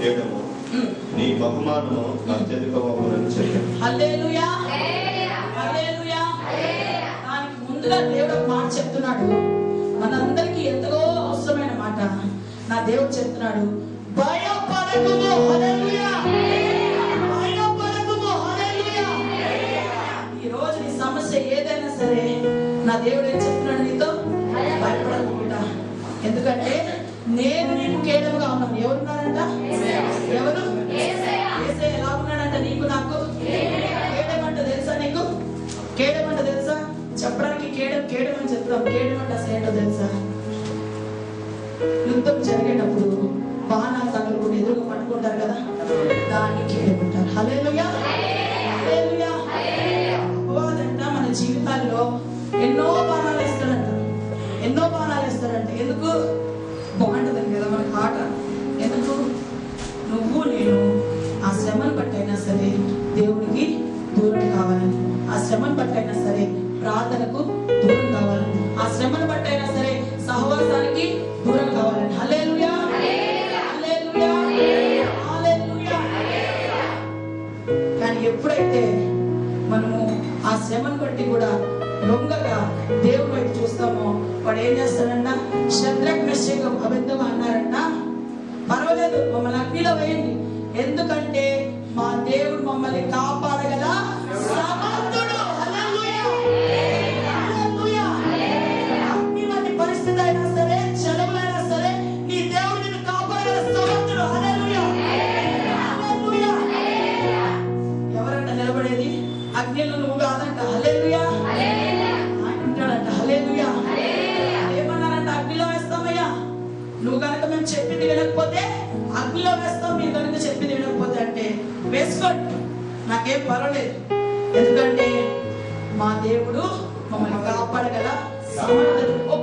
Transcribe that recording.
కేడము నీ బహుమానము అత్యధికమని చెప్పాను హల్లెలూయా. హల్లెలూయా. దానికి ముందుగా దేవుడు ఒక మాట చెప్తున్నాడు. మనందరికీ ఎంతో అవసరమైన మాట. నా దేవుడు చెప్తున్నాడు భయపడకుము హల్లెలూయా. భయపడకుము హల్లెలూయా. ఈ రోజు నీ సమస్య ఏదైనా సరే నా దేవుడు ఏం చెప్తున్నాడు కేడముగా ఉన్నాను ఎవరున్నారంట? ఎవరు? ఏసే ఎలా ఉన్నాడంట నీకు నాకు? కేడమంట తెలుసా నీకు? కేడమంట తెలుసా? చెప్పడానికి కేడం కేడం అని చెప్తాం కేడం అసలు ఏంటో తెలుసా? యుద్ధం జరిగేటప్పుడు బాణాలు తగలకుండా ఎదురుగా పట్టుకుంటారు కదా దాన్ని కేడమంటారు. హలేలుయా హలేలుయా అపవాదంట మన జీవితాల్లో ఎన్నో శ్రమను సరే దేవునికి దూరం కావాలని ఆ శ్రమను బట్టైనా సరే ప్రార్థనకు దూరం కావాలని ఆ శ్రమను బట్టైనా సరే సహవాసానికి దూరం కావాలని హల్లెలూయా. కానీ ఎప్పుడైతే మనము ఆ శ్రమను బట్టి కూడా లొంగగా దేవుడు వైపు చూస్తామో వాడు ఏం చేస్తాడన్న శత్రక్ నిశ్చయం అబద్ధంగా అన్నారంట. పర్వాలేదు మమ్మల్ని అగ్నిలో వేయండి. ఎందుకంటే అగ్నిలో నువ్వు కాదంట హల్లెలూయా. ఆయన ఉంటాడంట హల్లెలూయా. ఏమన్నారంట అగ్నిలో వేస్తామయ్యా. నువ్వు కనుక మేము చెప్పింది వినకపోతే అగ్నిలో వేస్తాం మీరు కనుక చెప్పింది వినకపోతే అంటే వేసుకోండి. నాకేం పర్వాలేదు. ఎందుకంటే మా దేవుడు మమ్మల్ని కాపాడగల సమర్థుడు